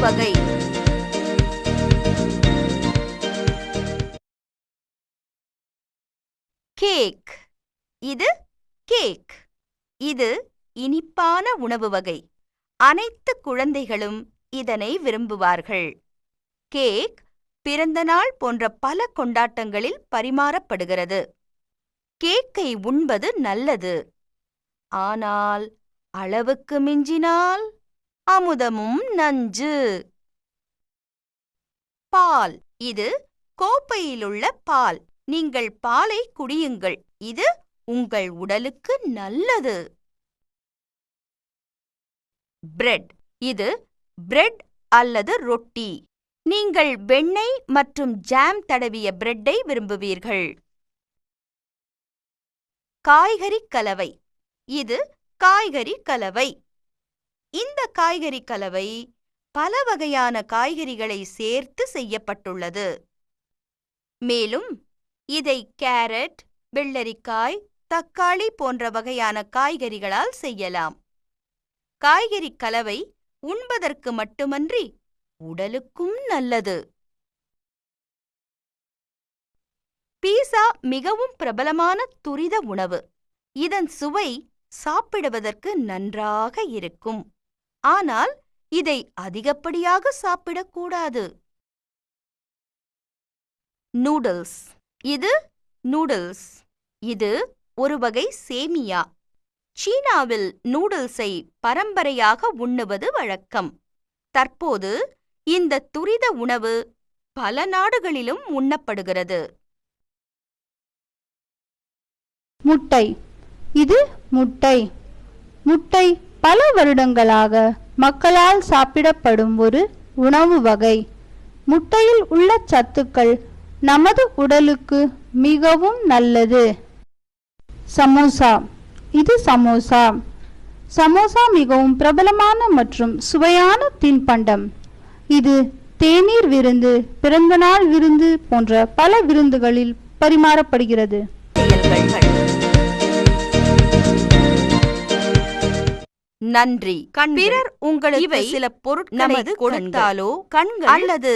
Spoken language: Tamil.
வகை. கேக். இது கேக். இது இனிப்பான உணவு வகை. அனைத்து குழந்தைகளும் இதனை விரும்புவார்கள். கேக் பிறந்தநாள் போன்ற பல கொண்டாட்டங்களில் பரிமாறப்படுகிறது. கேக்கை உண்பது நல்லது. ஆனால் அளவுக்கு மிஞ்சினால் அமுதமும் நஞ்சு. பால். இது கோப்பையிலுள்ள பால். நீங்கள் பாலை குடியுங்கள். இது உங்கள் உடலுக்கு நல்லது. பிரெட் இது பிரெட் அல்லது ரொட்டி. நீங்கள் வெண்ணெய் மற்றும் ஜாம் தடவிய பிரெட்டை விரும்புவீர்கள். காய்கறி கலவை. இது காய்கறி கலவை. இந்த காய்கறி கலவை பல வகையான காய்கறிகளை சேர்த்து செய்யப்பட்டுள்ளது. மேலும் இதை கேரட் வெள்ளரிக்காய் தக்காளி போன்ற வகையான காய்கறிகளால் செய்யலாம். காய்கறி கலவை உண்பதற்கு மட்டுமன்றி உடலுக்கும் நல்லது. பீஸா மிகவும் பிரபலமான துரித உணவு. இதன் சுவை சாப்பிடுவதற்கு நன்றாக இருக்கும். ஆனால் இதை அதிகப்படியாக சாப்பிடக்கூடாது நூடுல்ஸ். இது நூடுல்ஸ். இது ஒரு வகை சேமியா. சீனாவில் நூடுல்ஸை பரம்பரையாக உண்ணுவது வழக்கம். தற்போது இந்த துரித உணவு பல நாடுகளிலும் உண்ணப்படுகிறது. முட்டை. இது முட்டை. முட்டை பல வருடங்களாக மக்களால் சாப்பிடப்படும் ஒரு உணவு வகை. முட்டையில் உள்ள சத்துக்கள் நமது உடலுக்கு மிகவும் நல்லது. சமோசா. இது சமோசா. சமோசா மிகவும் பிரபலமான மற்றும் சுவையான தின்பண்டம். இது தேநீர் விருந்து பிறந்தநாள் விருந்து போன்ற பல விருந்துகளில் பரிமாறப்படுகிறது. நன்றி. பிறர் உங்களுக்கு சில பொருட்களை கொடுத்தாலோ கண்கள் அல்லது